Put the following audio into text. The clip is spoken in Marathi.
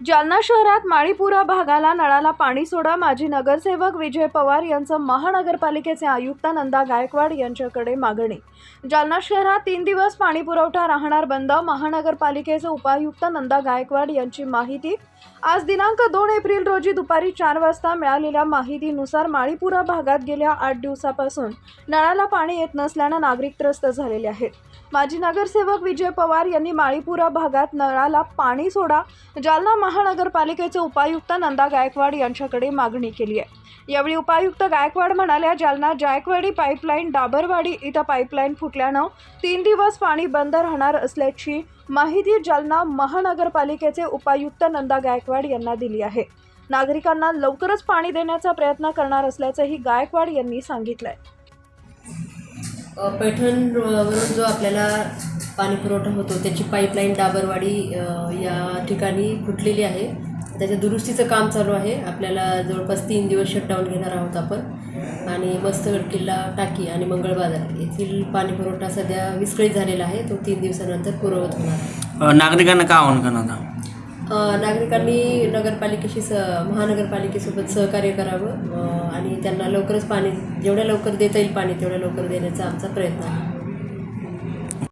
जालना शहरात माळीपुरा भागाला नळाला पाणी सोडा माजी नगरसेवक विजय पवार यांचं महानगरपालिकेचे आयुक्त नंदा गायकवाड यांच्याकडे मागणी. जालना शहरात तीन दिवस पाणी पुरवठा राहणार बंद महानगरपालिकेचे उपायुक्त नंदा गायकवाड यांची माहिती. आज दिनांक दोन एप्रिल रोजी दुपारी चार वाजता मिळालेल्या माहितीनुसार माळीपुरा भागात गेल्या आठ दिवसापासून नळाला पाणी येत नसल्यानं नागरिक त्रस्त झालेले आहेत. माजी नगरसेवक विजय पवार यांनी माळीपुरा भागात नळाला पाणी सोडा जालना महानगरपालिकेचे उपायुक्त नंदा गायकवाड यांच्याकडे मागणी केली आहे. यावेळी उपायुक्त गायकवाड म्हणाल्या जालना जायकवाडी पाईपलाईन डाबरवाडी इथं पाईपलाईन फुटल्यानं तीन दिवस पाणी बंद राहणार असल्याची माहिती जालना महानगरपालिकेचे उपायुक्त नंदा गायकवाड यांना दिली आहे. नागरिकांना लवकरच पाणी देण्याचा प्रयत्न करणार असल्याचंही गायकवाड यांनी सांगितलंय. पैठण वरून जो आपल्याला पाणी पुरवठा होतो त्याची पाईपलाईन डाबरवाडी या ठिकाणी फुटलेली आहे. त्याच्या दुरुस्तीचं काम चालू आहे. आपल्याला जवळपास तीन दिवस शटडाऊन घेणार आहोत आपण. आणि मस्तगड किल्ला टाकी आणि मंगळ बाजार येथील पाणी पुरवठा सध्या विस्कळीत झालेला आहे. तो तीन दिवसानंतर पुरवत होणार नागरिकांना का आवाहन करणार नागरिकांनी नगरपालिकेशी स महानगरपालिकेसोबत सहकार्य करावं आणि त्यांना लवकरच पाणी जेवढ्या लवकर देता येईल पाणी तेवढ्या लवकर देण्याचा आमचा प्रयत्न आहे.